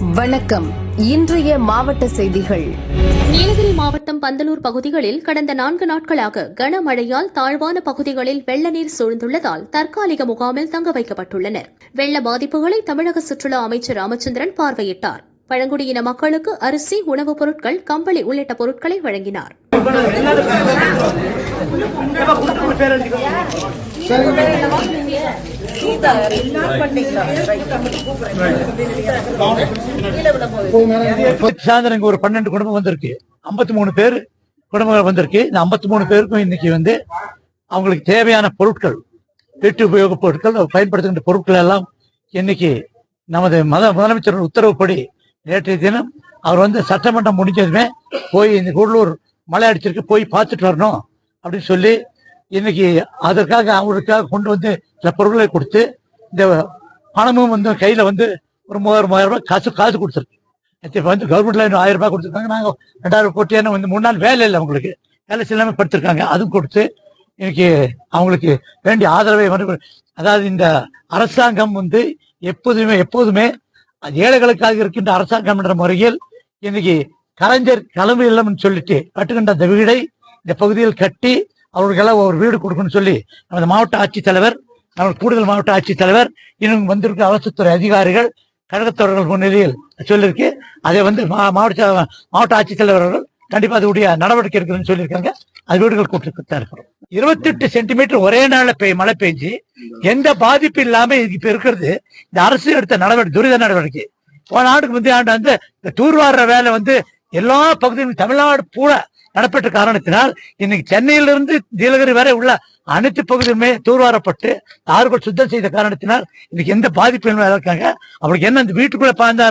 வணக்கம். இன்றைய மாவட்ட செய்திகள். நீலகிரி மாவட்டம் பந்தலூர் பகுதிகளில் கடந்த நான்கு நாட்களாக கனமழையால் தாழ்வான பகுதிகளில் வெள்ள நீர் சூழ்ந்துள்ளதால் தற்காலிக முகாமில் தங்க வைக்கப்பட்டுள்ளனர். வெள்ள பாதிப்புகளை தமிழக சுற்றுலா அமைச்சர் ராமச்சந்திரன் பார்வையிட்டார். பழங்குடியின மக்களுக்கு அரிசி உணவுப் பொருட்கள் கம்பளி உள்ளிட்ட பொருட்களை வழங்கினார். சாயந்தரம் இங்க ஒரு பன்னெண்டு குடும்பம் வந்திருக்கு. 53 மூணு பேர் குடும்பங்கள் வந்திருக்கு. இந்த 53 மூணு பேருக்கும் இன்னைக்கு வந்து அவங்களுக்கு தேவையான பொருட்கள் வீட்டு உபயோக பொருட்கள் பயன்படுத்துகின்ற பொருட்கள் எல்லாம் இன்னைக்கு நமது மத முதலமைச்சர் உத்தரவுப்படி நேற்றைய தினம் அவர் வந்து சட்டமன்றம் முடிஞ்சதுமே போய் இந்த கூடலூர் மழை அடிச்சிருக்கு போய் பார்த்துட்டு வரணும் அப்படின்னு சொல்லி இன்னைக்கு அதற்காக அவங்களுக்காக கொண்டு வந்து சில பொருட்களை கொடுத்து இந்த பணமும் வந்து கையில வந்து ஒரு மூவாயிரம் மூவாயிரம் ரூபாய் காசு காசு கொடுத்துருக்கு. வந்து கவர்மெண்ட்ல இன்னும் ஆயிரம் ரூபாய் கொடுத்துருக்காங்க. நாங்க ரெண்டாயிரம் போட்டியான வந்து மூணு நாள் வேலை இல்லை அவங்களுக்கு. வேலை இல்லாம படுத்திருக்காங்க. அதுவும் கொடுத்து இன்னைக்கு அவங்களுக்கு வேண்டிய ஆதரவை வந்து அதாவது இந்த அரசாங்கம் வந்து எப்போதுமே எப்போதுமே ஏழைகளுக்காக இருக்கின்ற அரசாங்கம் என்ற முறையில் இன்னைக்கு கலைஞர் கிளம்பு இல்லம்னு சொல்லிட்டு கட்டுகின்ற அந்த வீடை இந்த பகுதியில் கட்டி அவர்களுக்கெல்லாம் ஒரு வீடு கொடுக்கணும்னு சொல்லி நமது மாவட்ட ஆட்சித்தலைவர் நமது கூடுதல் மாவட்ட ஆட்சித்தலைவர் இன்னும் வந்திருக்க அரசுத்துறை அதிகாரிகள் கழகத்தவர்கள் முன்னிலையில் சொல்லியிருக்கு. அதை வந்து மா- மாவட்ட மாவட்ட ஆட்சித்தலைவர் அவர்கள் கண்டிப்பா அதுடைய நடவடிக்கை இருக்குதுன்னு சொல்லியிருக்காங்க. அது வீடுகள் கொடுத்து இருக்கிறோம். இருபத்தெட்டு சென்டிமீட்டர் ஒரே நாள்ல பெய் மழை பெஞ்சு எந்த பாதிப்பு இல்லாம இப்ப இருக்கிறது. இந்த அரசு எடுத்த நடவடிக்கை துரித நடவடிக்கை. போன ஆண்டுக்கு முந்தைய ஆண்டு வந்து இந்த தூர்வாடுற வேலை வந்து எல்லா பகுதியிலும் தமிழ்நாடு பூரா நடப்பட்ட காரணத்தினால் இன்னைக்கு சென்னையிலிருந்து நீலகிரி வரை உள்ள அனைத்து பகுதியுமே தூர்வாரப்பட்டு ஆறுகள் சுத்தம் செய்த காரணத்தினால் இன்னைக்கு எந்த பாதிப்பும் இருக்காங்க. அவங்களுக்கு என்ன அந்த வீட்டுக்குள்ள பாய்ந்த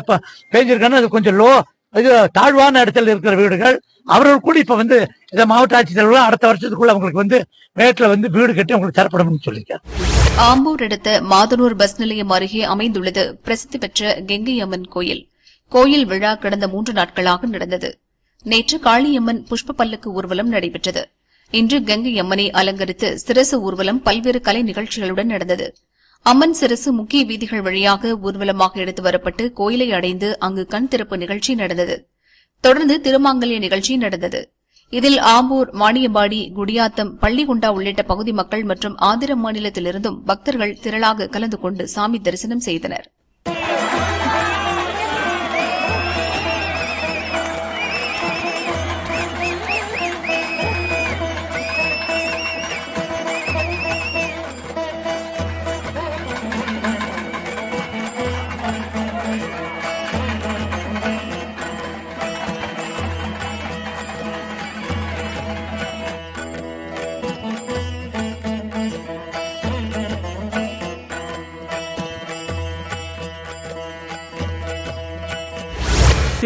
பேஞ்சிருக்காங்கன்னா அது கொஞ்சம் லோ இது தாழ்வான இடத்துல இருக்கிற வீடுகள். அவர்கள் கூட இப்ப வந்து இந்த மாவட்ட ஆட்சித்தலைவர்கள் அடுத்த வருஷத்துக்குள்ள அவங்களுக்கு வந்து மேட்டில் வந்து வீடு கட்டி அவங்களுக்கு தரப்படும் சொல்லியிருக்காரு ஆம்பூர் அடுத்த மாதனூர் பஸ் நிலையம் அருகே அமைந்துள்ளது. பிரசித்தி பெற்ற கெங்கை அம்மன் கோயில். கோயில் விழா கடந்த மூன்று நாட்களாக நடந்தது. நேற்று காளியம்மன் புஷ்ப பல்லக்கு ஊர்வலம் நடைபெற்றது. இன்று கங்கை அம்மனை அலங்கரித்து சிரசு ஊர்வலம் பல்வேறு கலை நிகழ்ச்சிகளுடன் நடந்தது. அம்மன் சிரசு முக்கிய வீதிகள் வழியாக ஊர்வலமாக எடுத்து வரப்பட்டு கோயிலை அடைந்து அங்கு கண் திறப்பு நிகழ்ச்சி நடந்தது. தொடர்ந்து திருமாங்கல்ய நிகழ்ச்சி நடந்தது. இதில் ஆம்பூர் வாணியம்பாடி குடியாத்தம் பள்ளிகுண்டா உள்ளிட்ட பகுதி மக்கள் மற்றும் ஆந்திர மாநிலத்திலிருந்தும் பக்தர்கள் திரளாக கலந்து கொண்டு சாமி தரிசனம் செய்தனர்.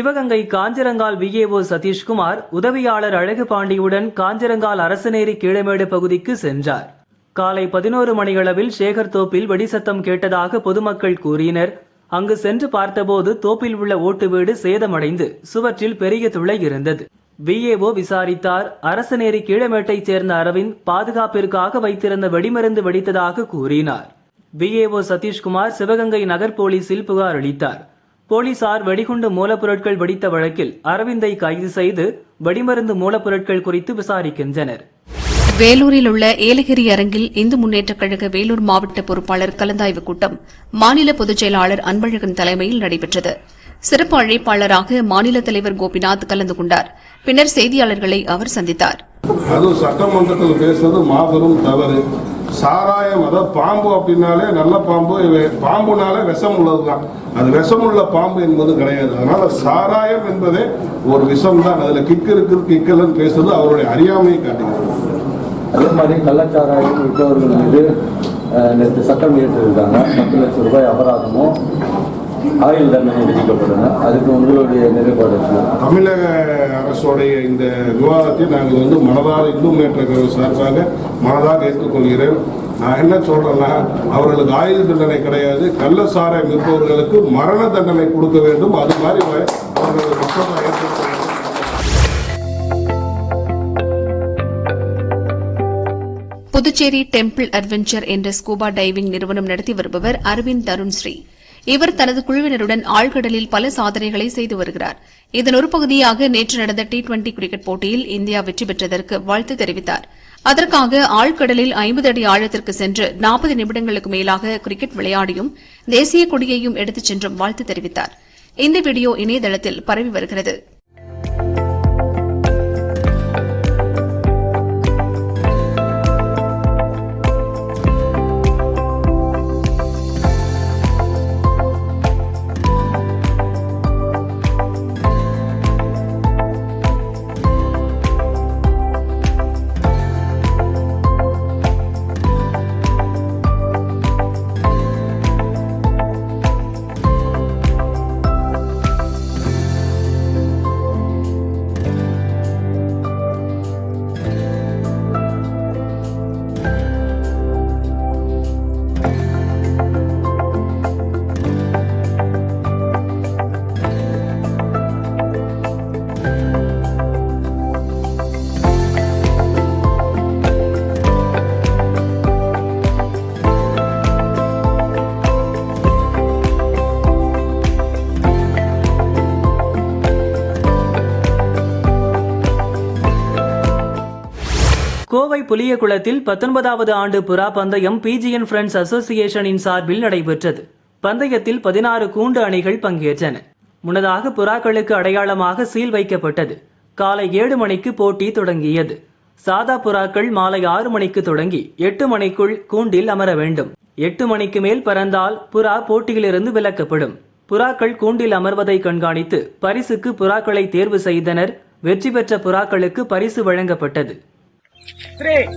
சிவகங்கை காஞ்சிரங்கால் விஏஓ சதீஷ்குமார் உதவியாளர் அழகு பாண்டியுடன் காஞ்சிரங்கால் அரசநேரி கீழமேடு பகுதிக்கு சென்றார். காலை பதினோரு மணியளவில் சேகர் தோப்பில் வெடிசத்தம் கேட்டதாக பொதுமக்கள் கூறினர். அங்கு சென்று பார்த்தபோது தோப்பில் உள்ள ஓட்டு வீடு சேதமடைந்து சுவற்றில் பெரிய துளை இருந்தது. விஏஓ விசாரித்தார். அரசநேரி கீழமேட்டைச் சேர்ந்த அரவிந்த் பாதுகாப்பிற்காக வைத்திருந்த வெடிமருந்து வெடித்ததாக கூறினார். விஏஓ சதீஷ்குமார் சிவகங்கை நகர் போலீசில் புகார் அளித்தார். போலீசார் வெடிகுண்டு மூலப்பொருட்கள் வெடித்த வழக்கில் அரவிந்தை கைது செய்து வெடிமருந்து மூலப்பொருட்கள் குறித்து விசாரிக்கின்றனர். வேலூரில் உள்ள ஏலகிரி அரங்கில் இந்து முன்னேற்றக் கழக வேலூர் மாவட்ட பொறுப்பாளர் கலந்தாய்வு கூட்டம் மாநில பொதுச் செயலாளர் அன்பழகன் தலைமையில் நடைபெற்றது. சிறப்பு அழைப்பாளராக மாநில தலைவர் கோபிநாத் கலந்து கொண்டார். பின்னர் செய்தியாளர்களை அவர் சந்தித்தார். அதுவும் சட்டமன்றத்தில் பேசுறது மாபெரும் தவறு. சாராயம் அதாவது பாம்பு அப்படின்னாலே நல்ல பாம்பு பாம்புனாலே விஷம் உள்ளதுதான். அது விஷம் உள்ள பாம்பு என்பது கிடையாது. அதனால சாராயம் என்பதே ஒரு விஷம் தான் அதுல கிக்கு இருக்கு கிக்கலன்னு பேசுறது அவருடைய அறியாமையை காட்டுகிறது. அதே மாதிரி கள்ளச்சாராயம் விற்பவர்கள் மீது நேற்று சட்டம் இயற்றிருக்காங்க. பத்து லட்சம் ரூபாய் அபராதமும் ஆயுள் தண்டனை விதிக்கப்பட்டன. அதுக்கு உங்களுடைய நிலைப்பாடு தமிழக அரசுடைய இந்த விவாதத்தை நாங்கள் வந்து மனதார இந்து முன்னேற்ற சார்பாக மனதாக ஏற்றுக்கொள்கிறேன். நான் என்ன சொல்றேன்னா அவர்களுக்கு ஆயுள் தண்டனை கிடையாது. கள்ள சாராயம் விற்பவர்களுக்கு மரண தண்டனை கொடுக்க வேண்டும். அது மாதிரி அவர்கள் ஏற்றுக்கொள்ள வேண்டும் புதுச்சேரி டெம்பிள் அட்வென்ச்சர் என்ற ஸ்கூபா டைவிங் நிறுவனம் நடத்தி வருபவர் அரவிந்த் தருண் ஸ்ரீ இவர் தனது குழுவினருடன் ஆழ்கடலில் பல சாதனைகளை செய்து வருகிறார். இதன் ஒரு பகுதியாக நேற்று நடந்த டி டுவெண்டி கிரிக்கெட் போட்டியில் இந்தியா வெற்றி பெற்றதற்கு வாழ்த்து தெரிவித்தார். அதற்காக ஆழ்கடலில் ஐம்பது அடி ஆழத்திற்கு சென்று நாற்பது நிமிடங்களுக்கு மேலாக கிரிக்கெட் விளையாடியும் தேசிய கொடியையும் எடுத்துச் சென்றும் வாழ்த்து தெரிவித்தார். இந்த வீடியோ இணையதளத்தில் பரவி வருகிறது. கோவை புலியகுளத்தில் பத்தொன்பதாவது ஆண்டு புறா பந்தயம் பிஜிஎன் ஃப்ரெண்ட்ஸ் அசோசியேஷனின் சார்பில் நடைபெற்றது. பந்தயத்தில் பதினாறு கூண்டு அணிகள் பங்கேற்றன. முன்னதாக புறாக்களுக்கு அடையாளமாக சீல் வைக்கப்பட்டது. காலை ஏழு மணிக்கு போட்டி தொடங்கியது. சாதா புறாக்கள் மாலை ஆறு மணிக்கு தொடங்கி எட்டு மணிக்குள் கூண்டில் அமர வேண்டும். எட்டு மணிக்கு மேல் பறந்தால் புறா போட்டியிலிருந்து விலக்கப்படும். புறாக்கள் கூண்டில் அமர்வதை கண்காணித்து பரிசுக்கு புறாக்களை தேர்வு செய்தனர். வெற்றி பெற்ற புறாக்களுக்கு பரிசு வழங்கப்பட்டது. três.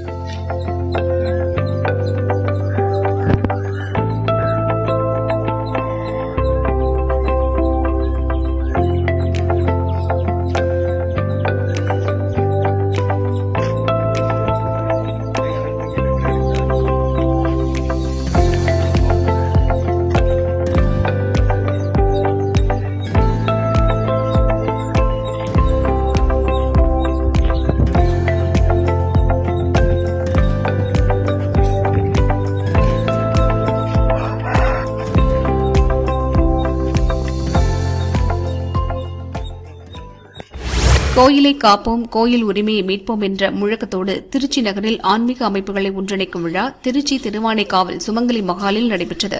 கோயிலை காப்போம் கோயில் உரிமையை மீட்போம் என்ற முழக்கத்தோடு திருச்சி நகரில் ஆன்மீக அமைப்புகளை ஒன்றிணைக்கும் விழா திருச்சி திருவானைக்காவல் சுமங்கலி மகாலில் நடைபெற்றது.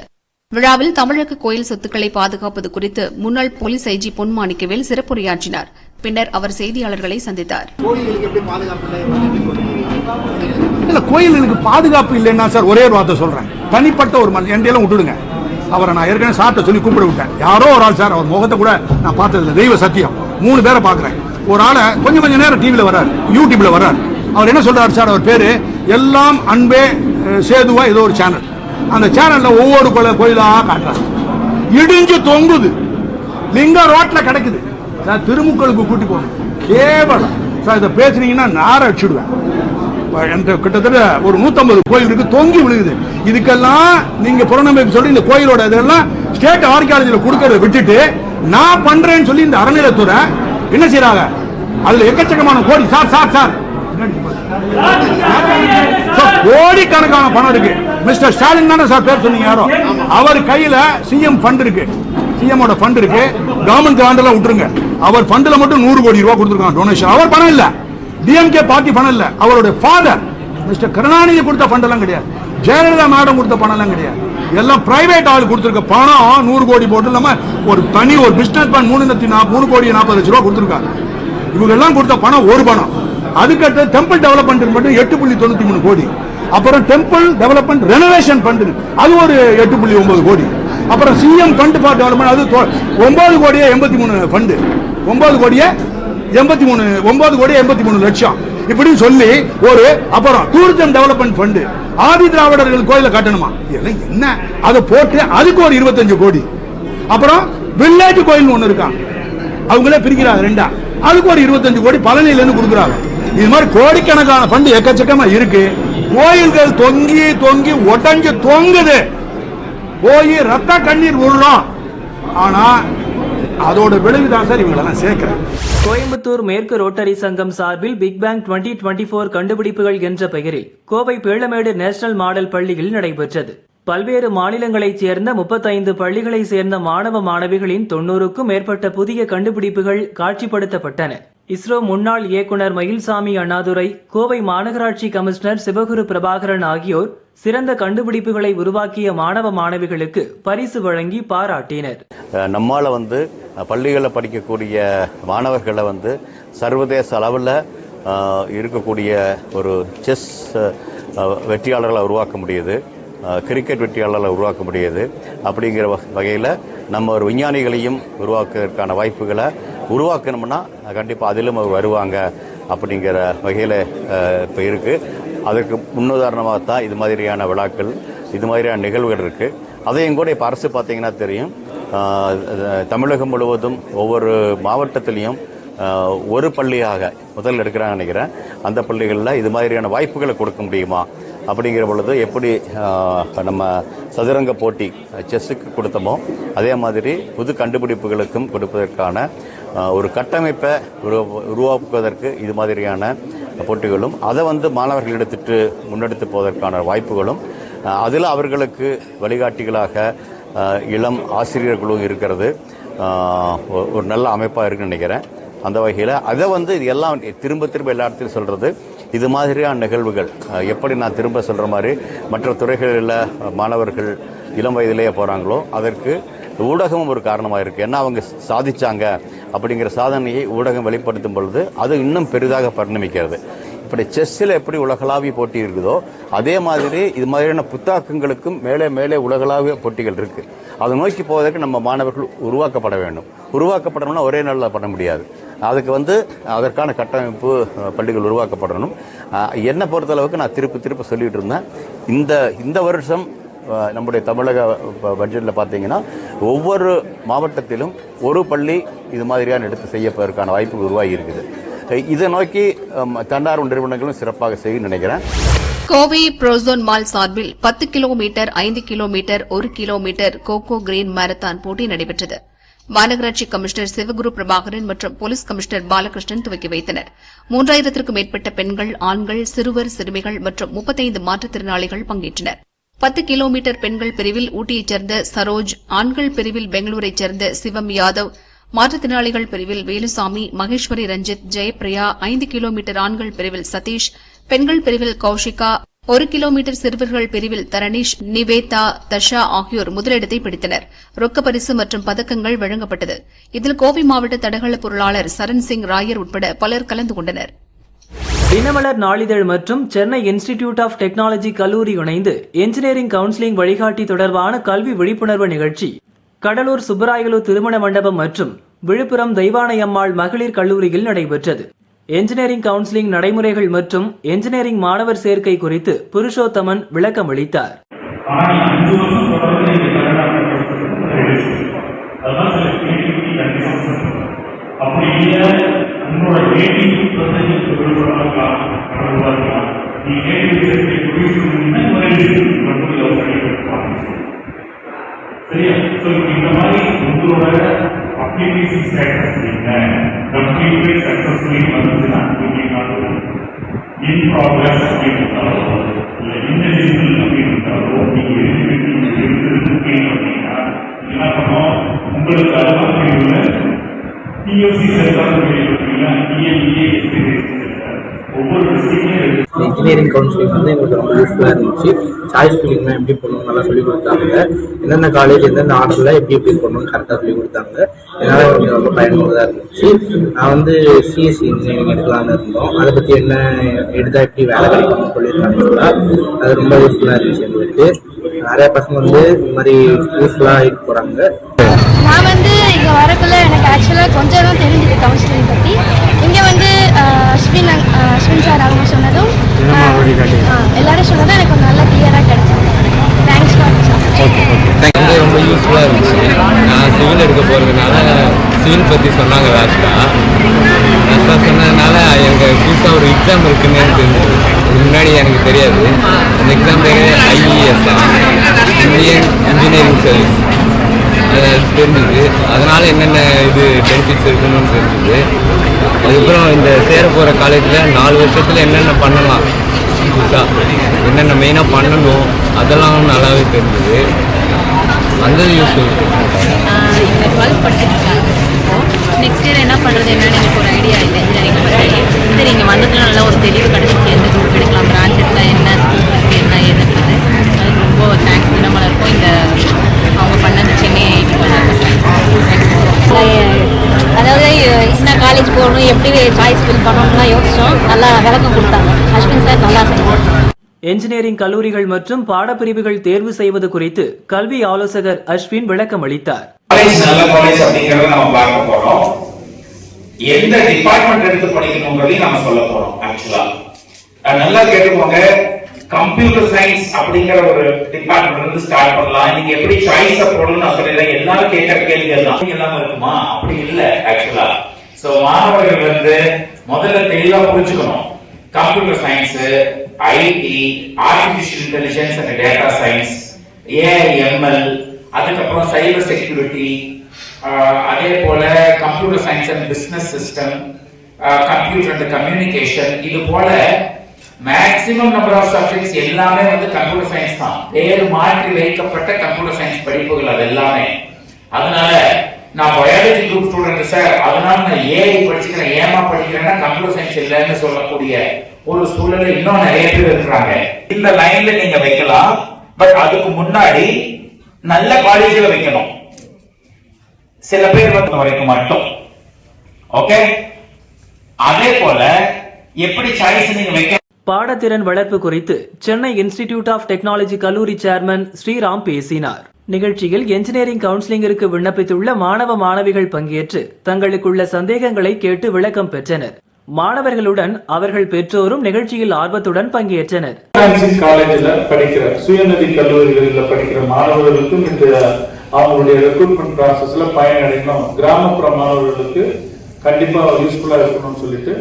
விழாவில் தமிழக கோயில் சொத்துக்களை பாதுகாப்பது குறித்து முன்னாள் போலீஸ் ஐஜி பொன்மாணிக்கவேல் சிறப்புரையாற்றினார். பின்னர் அவர் செய்தியாளர்களை சந்தித்தார். கோயிலுக்கு பாதுகாப்பு இல்லைன்னா சார் ஒரே ஒரு வார்த்தை சொல்றேன். தனிப்பட்ட ஒரு மனிதன் விட்டுடுங்க. அவரை நான் ஏற்கனவே சார்ட்ட சொல்லி கூப்பிட விட்டேன். யாரோ ஒரு ஆள் சார் அவர் முகத்தை கூட நான் பார்த்தது தெய்வ சத்தியம். மூணு பேரை பார்க்கறேன். ஒரு ஆளை கொஞ்சம் கொஞ்சம் நேரம் டிவியில் வர்றார் யூடியூப்ல வர்றார். அவர் என்ன சொல்றாரு சார்? அவர் பேரு எல்லாம் அன்பே சேதுவா ஏதோ ஒரு சேனல் அந்த சேனல்ல ஒவ்வொரு கோயில- கோயிலா காட்டுறாரு. இடிஞ்சு தொங்குது. லிங்கம் ரோட்ல கிடைக்குது. சார் திருமுக்களுக்கு கூட்டி போகணும் கேவலம். சார் இதை பேசுனீங்கன்னா நார அடிச்சுடுவேன். கிட்டத்தட்ட ஒரு 150 கோயில் இருக்கு தொங்கி விழுகுது. இதுக்கெல்லாம் நீங்க புறநம்பிக்கை சொல்லி இந்த கோயிலோட இதெல்லாம் ஸ்டேட் ஆர்கியாலஜில கொடுக்கறத விட்டுட்டு நான் பண்றேன்னு சொல்லி இந்த அறநிலைத்துறை என்ன செய்யறாங்க அதுல எக்கச்சக்கமான கோடி. Sir sir sir. கோடிக்கணக்கான பணம் இருக்கு. மிஸ்டர் ஸ்டாலின் தானே சார் பேர் சொன்னீங்க யாரோ? அவர் கையில சிஎம் ஃபண்ட் இருக்கு. சிஎம் ஓட ஃபண்ட் இருக்கு. கவர்மெண்ட் ஃபண்ட்லாம் விட்டுருங்க. அவர் ஃபண்ட்ல மட்டும் நூறு கோடி ரூபாய் கொடுத்துருக்காங்க டொனேஷன் அவர் பணம் இல்ல. டிஎம்கே பார்ட்டி பணம் இல்ல. அவருடைய ஃபாதர் மிஸ்டர் கருணாநிதி கொடுத்த ஃபண்ட் எல்லாம் கிடையாது. ஜெயலலிதா மேடம் கொடுத்த பணம் எல்லாம் கிடையாது. எல்லாம் பிரைவேட் ஆள் கொடுத்துருக்க பணம் நூறு கோடி போட்டு இல்லாம ஒரு தனி ஒரு பிசினஸ் மேன் மூணு லட்சத்தி நா- மூணு கோடி நாற்பது லட்ச ரூபா கொடுத்துருக்காங்க இவங்க எல்லாம் கொடுத்த பணம் ஒரு பணம். அதுக்கடுத்து டெம்பிள் டெவலப்மெண்ட் மட்டும் எட்டு புள்ளி தொண்ணூத்தி மூணு கோடி. அப்புறம் டெம்பிள் டெவலப்மெண்ட் ரெனோவேஷன் ஃபண்டு அது ஒரு எட்டு புள்ளி ஒன்பது கோடி. அப்புறம் சிஎம் ஃபண்ட் ஃபார் டெவலப்மெண்ட் அது ஒன்பது கோடியே எண்பத்தி மூணு ஃபண்டு ஒன்பது கோடியே எண்பத்தி மூணு ஒன்பது கோடியே எண்பத்தி மூணு லட்சம். இப்படின்னு சொல்லி ஒரு அப்புறம் டூரிசம் டெவலப்மெண்ட் ஃபண்டு ஆதி திராவிடர்கள் கோயில கட்டணுமா? இதெல்லாம் என்ன? அதை போட்டு அதுக்கு ஒரு இருபத்தஞ்சு கோடி. அப்புறம் வில்லேஜ் கோயில் ஒண்ணு இருக்கான் அவங்களே பிரிக்கிறாங்க ரெண்டா. அதுக்கு ஒரு இருபத்தஞ்சு கோடி பழனியில இருந்து கொடுக்குறாங்க. இது மாதிரி கோடிக்கணக்கான பண்டு எக்கச்சக்கமா இருக்கு. கோயில்கள் தொங்கி தொங்கி உடஞ்சு தொங்குது. போய் ரத்த கண்ணீர் உள்ளோம் ஆனா அதோட விளைவுதான் சார் இவங்களெல்லாம் சேர்க்கிறேன் கோயம்புத்தூர் மேற்கு ரோட்டரி சங்கம் சார்பில் பிக் பேங் 2024 கண்டுபிடிப்புகள் என்ற பெயரில் கோவை பேளமேடு நேஷனல் மாடல் பள்ளியில் நடைபெற்றது. பல்வேறு மாநிலங்களைச் சேர்ந்த முப்பத்தைந்து பள்ளிகளைச் சேர்ந்த மாணவ மாணவிகளின் தொன்னூறுக்கும் மேற்பட்ட புதிய கண்டுபிடிப்புகள் காட்சிப்படுத்தப்பட்டன. இஸ்ரோ முன்னாள் இயக்குனர் மயில்சாமி அண்ணாதுரை கோவை மாநகராட்சி கமிஷனர் சிவகுரு பிரபாகரன் ஆகியோர் சிறந்த கண்டுபிடிப்புகளை உருவாக்கிய மாணவ மாணவிகளுக்கு பரிசு வழங்கி பாராட்டினர். நம்மால வந்து பள்ளிகளில் படிக்கக்கூடிய மாணவர்களை வந்து சர்வதேச அளவில் இருக்கக்கூடிய ஒரு செஸ் வெற்றியாளர்களை உருவாக்க முடியுது. கிரிக்கெட் வெற்றியாளர்களை உருவாக்க முடியுது அப்படிங்கிற வகையில் நம்ம ஒரு விஞ்ஞானிகளையும் உருவாக்குவதற்கான வாய்ப்புகளை உருவாக்கணும்னா கண்டிப்பாக அதிலும் அவர் வருவாங்க அப்படிங்கிற வகையில் இப்போ இருக்குது அதற்கு முன்னுதாரணமாக தான் இது மாதிரியான விழாக்கள் இது மாதிரியான நிகழ்வுகள் இருக்குது அதையும் கூட இப்போ அரசு பார்த்தீங்கன்னா தெரியும். தமிழகம் முழுவதும் ஒவ்வொரு மாவட்டத்திலையும் ஒரு பள்ளியாக முதல் எடுக்கிறாங்கன்னு நினைக்கிறேன். அந்த பள்ளிகளில் இது மாதிரியான வாய்ப்புகளை கொடுக்க முடியுமா? அப்படிங்கிற பொழுது எப்படி நம்ம சதுரங்க போட்டி செஸ்ஸுக்கு கொடுத்தோமோ அதே மாதிரி புது கண்டுபிடிப்புகளுக்கும் கொடுப்பதற்கான ஒரு கட்டமைப்பை உருவா- உருவாக்குவதற்கு இது மாதிரியான போட்டிகளும் அதை வந்து மாணவர்கள் எடுத்துட்டு முன்னெடுத்து போவதற்கான வாய்ப்புகளும் அதில் அவர்களுக்கு வழிகாட்டிகளாக இளம் ஆசிரியர்களும் இருக்கிறது. ஒ- ஒரு நல்ல அமைப்பாக இருக்குன்னு நினைக்கிறேன். அந்த வகையில் அதை வந்து இது எல்லாம் திரும்ப திரும்ப எல்லா இடத்துலையும் சொல்கிறது இது மாதிரியான நிகழ்வுகள். எப்படி நான் திரும்ப சொல்கிற மாதிரி மற்ற துறைகளில் மாணவர்கள் இளம் வயதிலேயே போகிறாங்களோ அதற்கு ஊடகமும் ஒரு காரணமாக இருக்குது ஏன்னா அவங்க சாதிச்சாங்க அப்படிங்கிற சாதனையை ஊடகம் வெளிப்படுத்தும் பொழுது அது இன்னும் பெரிதாக பரிணமிக்கிறது. இப்படி செஸ்ஸில் எப்படி உலகளாவிய போட்டி இருக்குதோ அதே மாதிரி இது மாதிரியான புத்தாக்கங்களுக்கும் மேலே மேலே உலகளாவிய போட்டிகள் இருக்குது அதை நோக்கி போவதற்கு நம்ம மாணவர்கள் உருவாக்கப்பட வேண்டும். உருவாக்கப்படணும்னா ஒரே நாளில் பண்ண முடியாது. அதுக்கு வந்து அதற்கான கட்டமைப்பு பள்ளிகள் உருவாக்கப்படணும். என்னை பொறுத்தளவுக்கு நான் திருப்பி திருப்பி சொல்லிட்டு இருந்தேன். இந்த இந்த வருஷம் நம்முடைய தமிழக பட்ஜெட்டில் பார்த்தீங்கன்னா ஒவ்வொரு மாவட்டத்திலும் ஒரு பள்ளி இது மாதிரியான எடுத்து செய்யப்பதற்கான வாய்ப்பு உருவாகி இருக்குது. இதை நோக்கி தன்னார்வ நிறுவனங்களும் சிறப்பாக செய்யும் நினைக்கிறேன். கோவை புரோசோன் மால் சார்பில் பத்து கிலோமீட்டர் ஐந்து கிலோமீட்டர் ஒரு கிலோமீட்டர் கோகோ கிரீன் மாரத்தான் போட்டி நடைபெற்றது. மாநகராட்சி கமிஷனர் சிவகுரு பிரபாகரன் மற்றும் போலீஸ் கமிஷனர் பாலகிருஷ்ணன் துவக்கி வைத்தனர். மூன்றாயிரத்திற்கும் மேற்பட்ட பெண்கள் ஆண்கள் சிறுவர் சிறுமிகள் மற்றும் முப்பத்தைந்து மாற்றுத்திறனாளிகள் பங்கேற்றனர். பத்து கிலோமீட்டர் பெண்கள் பிரிவில் ஊட்டியைச் சேர்ந்த சரோஜ் ஆண்கள் பிரிவில் பெங்களூரைச் சேர்ந்த சிவம் யாதவ் மாற்றுத்திறனாளிகள் பிரிவில் வேலுசாமி மகேஸ்வரி ரஞ்சித் ஜெயப்பிரியா ஐந்து கிலோமீட்டர் ஆண்கள் பிரிவில் சதீஷ் பெண்கள் பிரிவில் கௌஷிகா ஒரு கிலோமீட்டர் சிறுவர்கள் பிரிவில் தரணீஷ் நிவேதா தஷா ஆகியோர் முதலிடத்தை பிடித்தனர். ரொக்க பரிசு மற்றும் பதக்கங்கள் வழங்கப்பட்டது. இதில் கோவை மாவட்ட தடகள பொருளாளர் சரண் சிங் ராயர் உட்பட பலர் கலந்து கொண்டனர். தினமலர் நாளிதழ் மற்றும் சென்னை இன்ஸ்டிடியூட் ஆஃப் டெக்னாலஜி கல்லூரி இணைந்து என்ஜினியரிங் கவுன்சிலிங் வழிகாட்டி தொடர்பான கல்வி விழிப்புணர்வு நிகழ்ச்சி கடலூர் சுப்பராயலு திருமண மண்டபம் மற்றும் விழுப்புரம் தெய்வானையம்மாள் மகளிர் கல்லூரியில் நடைபெற்றது. என்ஜினியரிங் கவுன்சிலிங் நடைமுறைகள் மற்றும் என்ஜினியரிங் மாணவர் சேர்க்கை குறித்து புருஷோத்தமன் விளக்கம் அளித்தார். சரியா? இந்த மாதிரி உங்களோட அப்ளிகேஷன் ஸ்டேட்டஸ் என்ன கம்ப்ளீட் சக்சஸ்ஃபுல்லி வந்துச்சுன்னா இன் ப்ராக்ரஸ் அப்படின்னு இருந்தாலோ இன்டெலிஜிபிள் அப்படின்னு இருந்தாலோ எடுத்துருக்கீங்க அப்படின்னா என்ன பண்ணோம் உங்களுக்கு அதெல்லாம் பிரிவுல சேர்த்தாலும் பார்த்தீங்கன்னா டிஎன்இஏ இன்ஜினியரிங் கவுன்சிலிங் வந்து எங்களுக்கு ரொம்ப யூஸ்ஃபுல்லாக இருந்துச்சு. சாய்ஸ் ஃபில்லிங்லாம் எப்படி பண்ணணும் நல்லா சொல்லி கொடுத்தாங்க. எந்தெந்த காலேஜ் எந்தெந்த ஆர்டரில் எப்படி எப்படி பண்ணணும் கரெக்டாக சொல்லி கொடுத்தாங்க. இதனால எங்களுக்கு ரொம்ப பயனுள்ளதாக இருந்துச்சு. நான் வந்து சிஎஸ்சி இன்ஜினியரிங் எடுக்கலாம்னு இருந்தோம். அதை பற்றி என்ன எடுத்தால் எப்படி வேலை கிடைக்கும்னு சொல்லியிருக்காங்க அது ரொம்ப யூஸ்ஃபுல்லாக இருந்துச்சு எங்களுக்கு. நிறைய பசங்க வந்து இந்த மாதிரி யூஸ்ஃபுல்லாக இருக்க போகிறாங்க நான் வந்து இங்கே வரக்குள்ள எனக்கு ஆக்சுவலாக கொஞ்சம் தான் தெரிஞ்சுது கவுன்சிலிங் பற்றி இங்கே வந்து அஸ்வின் அஸ்வின் சார் அவங்க சொன்னதும் எல்லாரும் சொன்னதும் எனக்கு நல்லா கிளியராக கிடைச்சது தேங்க்ஸ் ஃபார் ரொம்ப யூஸ்ஃபுல்லாக இருந்துச்சு நான் சிவில் எடுக்க போகிறதுனால சிவில் பற்றி சொன்னாங்க லாஸ்ட்டாக லாஸ்ட்டாக சொன்னதுனால எனக்கு புதுசாக ஒரு எக்ஸாம் இருக்குன்னு தெரிஞ்சது முன்னாடி எனக்கு தெரியாது. அந்த எக்ஸாம் பேர் ஐஇஎஸ் இந்தியன் இன்ஜினியரிங் சர்வீஸ் தெரிஞ்சுது. அதனால என்னென்ன இது பெனிஃபிட்ஸ் இருக்குன்னு தெரிஞ்சுது. அதுக்கப்புறம் இந்த சேர போகிற காலேஜில் நாலு வருஷத்தில் என்னென்ன பண்ணலாம்? புதுசாக என்னென்ன மெயினாக பண்ணணும்? அதெல்லாம் நல்லாவே தெரிஞ்சுது. அந்த யூஸ்ஃபுல் நெக்ஸ்ட் இயர் என்ன பண்ணுறது என்னன்னு எனக்கு ஒரு ஐடியா இல்லை. இன்ஜினியரிங் பற்றி சரி. இங்கே வந்ததுல நல்லா ஒரு தெளிவு கிடைச்சி எந்த குரூப் எடுக்கலாம். பிரான்ச் எடுத்தால் என்ன ஸ்கூல் இருக்குது என்ன ஏதுன்றது. அதுக்கு ரொம்ப தேங்க்ஸ் தினமலை இருக்கும் இந்த அவங்க பண்ணது சென்னை ஐடி அதாவது என்ன காலேஜ் போகணும் எப்படி சாய்ஸ் ஃபில் பண்ணணும்லாம் யோசிச்சோம் நல்லா விளக்கம் கொடுத்தாங்க. அஸ்வின் சார் நல்லா செஞ்சாங்க என்ஜினியரிங் கல்லூரிகள் மற்றும் பாடப்பிரிவுகள் தேர்வு செய்வது குறித்து கல்வி ஆலோசகர் அஸ்வின் விளக்கம் அளித்தார். காலேஜ் நல்ல காலேஜ் அப்படிங்கறத நம்ம பார்க்க போறோம். எந்த டிபார்ட்மெண்ட் எடுத்து படிக்கணுங்கிறதையும் நம்ம சொல்ல போறோம் ஆக்சுவலா நல்லா கேட்டுக்கோங்க. கம்ப்யூட்டர் சயின்ஸ் அப்படிங்கிற ஒரு டிபார்ட்மெண்ட் இருந்து ஸ்டார்ட் பண்ணலாம். நீங்க எப்படி சாய்ஸ் போடணும்னு நான் சொல்லிடுறேன். எல்லாரும் கேட்கிற தான். எல்லாம் இருக்குமா? அப்படி இல்ல ஆக்சுவலா சோ மாணவர்கள் வந்து முதல்ல தெளிவா புரிஞ்சுக்கணும். Computer science IT artificial intelligence and data science AIML அதுக்கப்புறம் சைபர் செக்யூரிட்டி அதே போல computer science and business system computer and communication இது போல மேக்ஸிமம் நம்பர் ஆஃப் சப்ஜெக்ட்ஸ் எல்லாமே வந்து கம்ப்யூட்டர் சயின்ஸ் தான். பேர் மாற்றி வைக்கப்பட்ட கம்ப்யூட்டர் சயின்ஸ் படிப்புகள் அது எல்லாமே. அதனால நான் பயாலஜி குரூப் ஸ்டூடெண்ட் சார் அதனால நான் ஏஐ படிச்சுக்கிறேன். ஏமா படிக்கிறேன்னா கம்ப்யூட்டர் சயின்ஸ் இல்லைன்னு சொல்லக்கூடிய ஒரு சூழல்ல இன்னும் நிறைய பேர் இருக்கிறாங்க. இந்த லைன்ல நீங்க வைக்கலாம். பட் அதுக்கு முன்னாடி நல்ல காலேஜ்ல வைக்கணும். சில பேர் வந்து வரைக்கும் மட்டும். ஓகே அதே போல எப்படி சாய்ஸ் நீங்க வைக்க பாடத்திறன் வளர்ப்பு குறித்து சென்னை இன்ஸ்டிடியூட் ஆஃப் டெக்னாலஜி கல்லூரி சேர்மன் ஸ்ரீராம் பேசினார். நிகழ்ச்சியில் என்ஜினியரிங் கவுன்சிலிங்கிற்கு விண்ணப்பித்துள்ள மாணவ மாணவிகள் பங்கேற்று தங்களுக்குள்ள சந்தேகங்களை கேட்டு விளக்கம் பெற்றனர். மாணவர்களுடன் அவர்கள் பெற்றோரும் நிகழ்ச்சியில் ஆர்வத்துடன் பங்கேற்றனர். காலேஜில் படிக்கிற சுயநிதி கல்லூரிகளில் படிக்கிற மாணவர்களுக்கும் இந்த அவங்களுடைய ரெக்ரூட்மெண்ட் ப்ராசஸ்ல பயனடையணும். கிராமப்புற மாணவர்களுக்கு கண்டிப்பா யூஸ்ஃபுல்லா இருக்கணும்னு சொல்லிட்டு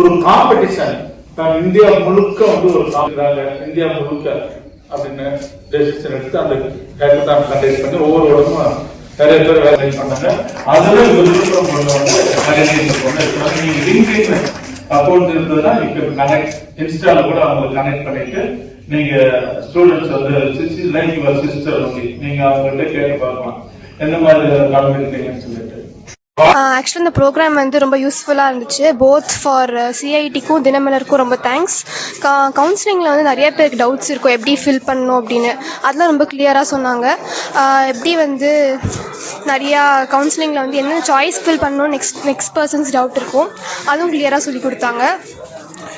ஒரு காம்படிஷன் இந்தியா முழுக்க வந்து ஒரு இந்தியா முழுக்க அப்படின்னு டெசிஷன் எடுத்து அந்த ஹேக்கத்தான் கண்டக்ட் பண்ணி ஒவ்வொரு இடமும் நிறைய பேர் வேலை பண்ணாங்க அதுல விழுப்புரம் கொண்டு வந்து நிறைய பேர் நீங்க லிங்க்டின் அக்கௌண்ட் இருந்ததுன்னா இப்ப கனெக்ட் இன்ஸ்டால கூட அவங்க கனெக்ட் பண்ணிட்டு நீங்க ஸ்டூடெண்ட்ஸ் வந்து லைக் யுவர் சிஸ்டர் நீங்க அவங்ககிட்ட கேட்டு பார்க்கலாம். எந்த மாதிரி கலந்துருக்கீங்கன்னு சொல்லிட்டு ஆக்சுவலாக இந்த ப்ரோக்ராம் வந்து ரொம்ப யூஸ்ஃபுல்லாக இருந்துச்சு. போத் ஃபார் சிஐடிக்கும் தினமலருக்கும் ரொம்ப தேங்க்ஸ் கவுன்சிலிங்கில் வந்து நிறைய பேருக்கு டவுட்ஸ் இருக்கும். எப்படி ஃபில் பண்ணணும் அப்படின்னு. அதெல்லாம் ரொம்ப கிளியராக சொன்னாங்க. எப்படி வந்து நிறையா கவுன்சிலிங்கில் வந்து என்ன சாய்ஸ் ஃபில் பண்ணணும் நெக்ஸ்ட் நெக்ஸ்ட் பர்சன்ஸ் டவுட் இருக்கும். அதுவும் கிளியராக சொல்லி கொடுத்தாங்க.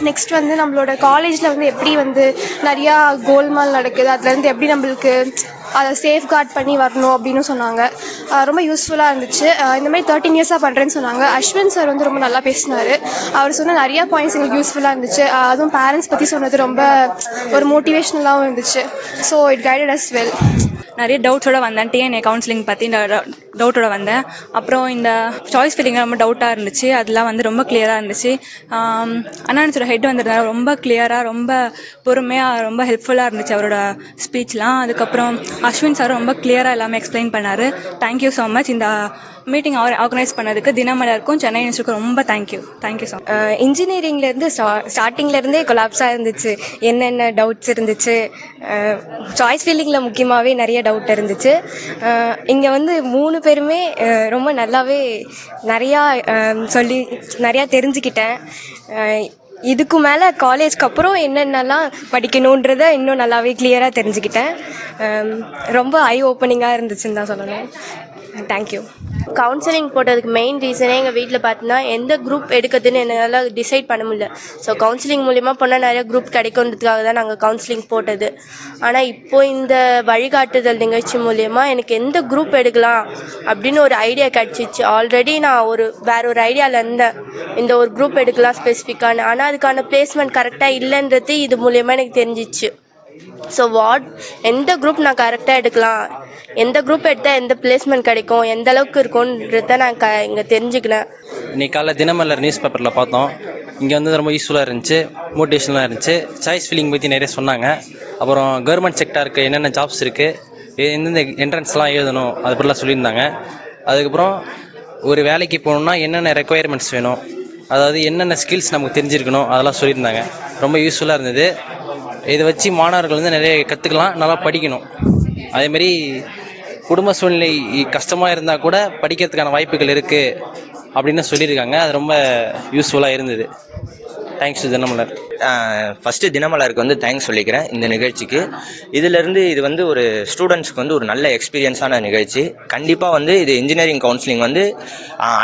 நெக்ஸ்ட் வந்து நம்மளோட காலேஜில் வந்து எப்படி வந்து நிறையா கோல்மால் நடக்குது அதுலேருந்து எப்படி நம்மளுக்கு அதை சேஃப் கார்ட் பண்ணி வரணும் அப்படின்னு சொன்னாங்க. ரொம்ப யூஸ்ஃபுல்லாக இருந்துச்சு. இந்த மாதிரி தேர்ட்டின் இயர்ஸாக பண்ணுறேன்னு சொன்னாங்க. அஸ்வின் சார் வந்து ரொம்ப நல்லா பேசினார். அவர் சொன்ன நிறையா பாயிண்ட்ஸ் எங்களுக்கு யூஸ்ஃபுல்லாக இருந்துச்சு. அதுவும் பேரண்ட்ஸ் பற்றி சொன்னது ரொம்ப ஒரு மோட்டிவேஷ்னலாகவும் இருந்துச்சு. So it guided us well நிறைய டவுட்ஸோட வந்தேன். டிஎன்ஏ கவுன்சிலிங் பற்றி இந்த டவுட்டோட வந்தேன். அப்புறம் இந்த சாய்ஸ் ஃபில்லிங் ரொம்ப டவுட்டாக இருந்துச்சு. அதெல்லாம் வந்து ரொம்ப கிளியராக இருந்துச்சு. அண்ணாச்சோட ஹெட் வந்திருந்தாரு ரொம்ப கிளியராக ரொம்ப பொறுமையாக ரொம்ப ஹெல்ப்ஃபுல்லாக இருந்துச்சு அவரோட ஸ்பீச்லாம் அதுக்கப்புறம் அஸ்வின் சார் ரொம்ப கிளியராக எல்லாமே எக்ஸ்பிளைன் பண்ணார். தேங்க்யூ ஸோ மச் இந்த மீட்டிங் ஆர்கனைஸ் பண்ணதுக்கு தினமலருக்கும் சென்னை யூனிவர்சிட்டிக்கும் ரொம்ப தேங்க்யூ தேங்க்யூ ஸோ இன்ஜினியரிங்லேருந்து ஸ்டா ஸ்டார்டிங்லேருந்தே கொலாப்ஸாக இருந்துச்சு. என்னென்ன டவுட்ஸ் இருந்துச்சு? சாய்ஸ் ஃபீல்டிங்கில் முக்கியமாகவே நிறைய டவுட் இருந்துச்சு. இங்கே வந்து மூணு பேருமே ரொம்ப நல்லாவே நிறையா சொல்லி நிறையா தெரிஞ்சுக்கிட்டேன். இதுக்கு மேலே காலேஜ்க்கு அப்புறம் என்னென்னலாம் படிக்கணுன்றத இன்னும் நல்லாவே கிளியராக தெரிஞ்சுக்கிட்டேன். ரொம்ப ஐ ஓப்பனிங்காக இருந்துச்சுன்னு தான் சொல்லணும். தேங்க்யூ கவுன்சிலிங் போட்டதுக்கு மெயின் ரீசனே எங்கள் வீட்டில் பார்த்தீங்கன்னா எந்த குரூப் எடுக்கிறதுன்னு என்னால் டிசைட் பண்ண முடியல. ஸோ கவுன்சிலிங் மூலிமா போனால் நிறைய குரூப் கிடைக்குன்றதுக்காக தான் நாங்கள் கவுன்சிலிங் போட்டது. ஆனால் இப்போ இந்த வழிகாட்டுதல் நிகழ்ச்சி மூலிமா எனக்கு எந்த குரூப் எடுக்கலாம் அப்படின்னு ஒரு ஐடியா கிடச்சிச்சு. ஆல்ரெடி நான் ஒரு வேற ஒரு ஐடியாவில் இருந்தேன். இந்த ஒரு குரூப் எடுக்கலாம் ஸ்பெசிஃபிக்கான ஆனால் அதுக்கான பிளேஸ்மெண்ட் கரெக்டாக இல்லைன்றது இது மூலயமா எனக்கு தெரிஞ்சிச்சு. ஸோ வாட் எந்த குரூப் நான் கரெக்டாக எடுக்கலாம்? எந்த குரூப் எடுத்தால் எந்த பிளேஸ்மெண்ட் கிடைக்கும்? எந்த அளவுக்கு இருக்கும்ன்றத நான் க இங்கே தெரிஞ்சுக்கினேன். இன்னைக்கு காலைல தினமலர் நியூஸ் பேப்பரில் பார்த்தோம். இங்கே வந்து ரொம்ப யூஸ்ஃபுல்லாக இருந்துச்சு மோட்டிவேஷனாக இருந்துச்சு. சாய்ஸ் ஃபீலிங் பற்றி நிறைய சொன்னாங்க. அப்புறம் கவர்மெண்ட் செக்டாருக்கு என்னென்ன ஜாப்ஸ் இருக்குது எந்தெந்த என்ட்ரன்ஸ்லாம் எழுதணும் அது பற்றிலாம் சொல்லியிருந்தாங்க. அதுக்கப்புறம் ஒரு வேலைக்கு போகணுன்னா என்னென்ன ரெக்குயர்மெண்ட்ஸ் வேணும் அதாவது என்னென்ன ஸ்கில்ஸ் நமக்கு தெரிஞ்சிருக்கணும் அதெல்லாம் சொல்லியிருந்தாங்க. ரொம்ப யூஸ்ஃபுல்லாக இருந்தது. இதை வச்சு மாணவர்கள் வந்து நிறைய கற்றுக்கலாம் நல்லா படிக்கணும். அதேமாரி குடும்ப சூழ்நிலை கஷ்டமாக இருந்தால் கூட படிக்கிறதுக்கான வாய்ப்புகள் இருக்குது அப்படின்னு சொல்லியிருக்காங்க. அது ரொம்ப யூஸ்ஃபுல்லாக இருந்தது. தேங்க்ஸ் தினமலர். ஃபஸ்ட்டு தினமலருக்கு வந்து தேங்க்ஸ் சொல்லிக்கிறேன் இந்த நிகழ்ச்சிக்கு. இதுலேருந்து இது வந்து ஒரு ஸ்டூடெண்ட்ஸ்க்கு வந்து ஒரு நல்ல எக்ஸ்பீரியன்ஸான நிகழ்ச்சி. கண்டிப்பாக வந்து இது இன்ஜினியரிங் கவுன்சிலிங் வந்து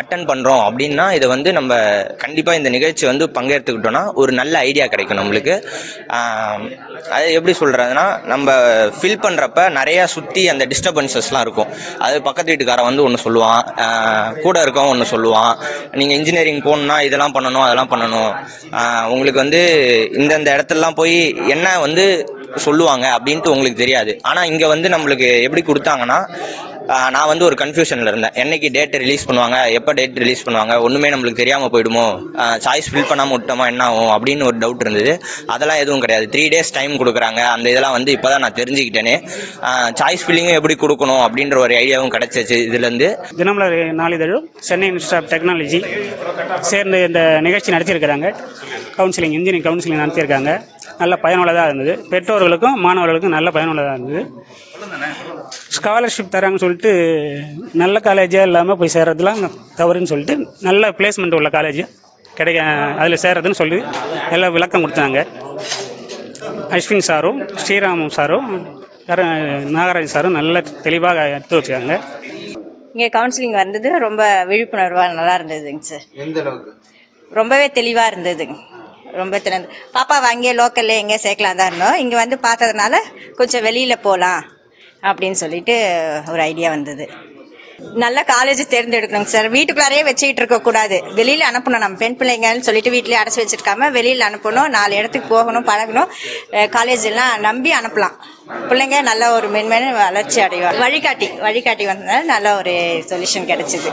அட்டன் பண்ணுறோம் அப்படின்னா இதை வந்து நம்ம கண்டிப்பாக இந்த நிகழ்ச்சி வந்து பங்கேற்றுக்கிட்டோம்னா ஒரு நல்ல ஐடியா கிடைக்கும் நம்மளுக்கு. அது எப்படி சொல்கிறதுனா நம்ம ஃபில் பண்ணுறப்ப நிறையா சுற்றி அந்த டிஸ்டர்பன்சஸ்லாம் இருக்கும். அது பக்கத்து வீட்டுக்காரன் வந்து ஒன்று சொல்லுவான் கூட இருக்கவன் ஒன்று சொல்லுவான். நீங்கள் இன்ஜினியரிங் போகணுன்னா இதெல்லாம் பண்ணணும் அதெல்லாம் பண்ணணும். உங்களுக்கு வந்து இந்தந்த இடத்துலலாம் போய் என்ன வந்து சொல்லுவாங்க அப்படின்ட்டு உங்களுக்கு தெரியாது. ஆனால் இங்கே வந்து நம்மளுக்கு எப்படி கொடுத்தாங்கன்னா நான் வந்து ஒரு கன்ஃபியூஷன்ல இருந்தேன். என்னைக்கு டேட் ரிலீஸ் பண்ணுவாங்க? எப்போ டேட் ரிலீஸ் பண்ணுவாங்க? ஒண்ணுமே நம்மளுக்கு தெரியாம போயிடுமோ? சாய்ஸ் ஃபில் பண்ணாம விட்டோமா என்ன ஆகும்? அப்படின்னு ஒரு டவுட் இருந்தது. அதெல்லாம் எதுவும் கிடையாது. த்ரீ டேஸ் டைம் கொடுக்குறாங்க. அந்த இதெல்லாம் வந்து இப்போதான் நான் தெரிஞ்சுக்கிட்டேனே. சாய்ஸ் ஃபில்லிங்கும் எப்படி கொடுக்கணும் அப்படின்ற ஒரு ஐடியாவும் கிடைச்சிச்சு இதுலேருந்து தினமலர் நாளிதழும் சென்னை இன்ஸ்டியூட் ஆஃப் டெக்னாலஜி சேர்ந்து இந்த நிகழ்ச்சி நடத்தியிருக்கிறாங்க. கவுன்சிலிங் இன்ஜினியரிங் கவுன்சிலிங் நடத்தியிருக்காங்க. நல்ல பயனுள்ளதாக இருந்தது. பெற்றோர்களுக்கும் மாணவர்களுக்கும் நல்ல பயனுள்ளதாக இருந்தது. ஸ்காலர்ஷிப் தராங்கன்னு சொல்லிட்டு நல்ல காலேஜாக இல்லாமல் போய் சேர்றதுலாம் தவறுன்னு சொல்லிட்டு நல்ல பிளேஸ்மெண்ட் உள்ள காலேஜ் கிடைக்க அதில் சேர்றதுன்னு சொல்லி எல்லாம் விளக்கம் கொடுத்தாங்க. அஸ்வின் சாரும் ஸ்ரீராமும் சாரும் கர- நாகராஜ் சாரும் நல்ல தெளிவாக எடுத்து வச்சுக்காங்க இங்கே கவுன்சிலிங் வந்தது. ரொம்ப விழிப்புணர்வாக நல்லா இருந்ததுங்க சார். எந்த அளவுக்கு? ரொம்பவே தெளிவாக இருந்ததுங்க ரொம்ப திறந்து பாப்பாவை அங்கேயே லோக்கல்ல எங்கே சேர்க்கலாம் தான் இருந்தோம். இங்கே வந்து பார்த்ததுனால கொஞ்சம் வெளியில் போகலாம் அப்படின்னு சொல்லிட்டு ஒரு ஐடியா வந்தது. நல்ல காலேஜ் தேர்ந்தெடுக்கணுங்க சார் வீட்டுக்குள்ளாரே வச்சுக்கிட்டு இருக்க கூடாது. வெளியில அனுப்பணும். நம்ம பெண் பிள்ளைங்கன்னு சொல்லிட்டு வீட்லயே அடைச்சி வச்சிருக்காம வெளியில அனுப்பணும். நாலு இடத்துக்கு போகணும் பழகணும். காலேஜ் எல்லாம் நம்பி அனுப்பலாம். பிள்ளைங்க நல்ல ஒரு மென்மேன் வளர்ச்சி அடைவாங்க. வழிகாட்டி வழிகாட்டி வந்ததுனால நல்ல ஒரு சொல்யூஷன் கிடைச்சிது.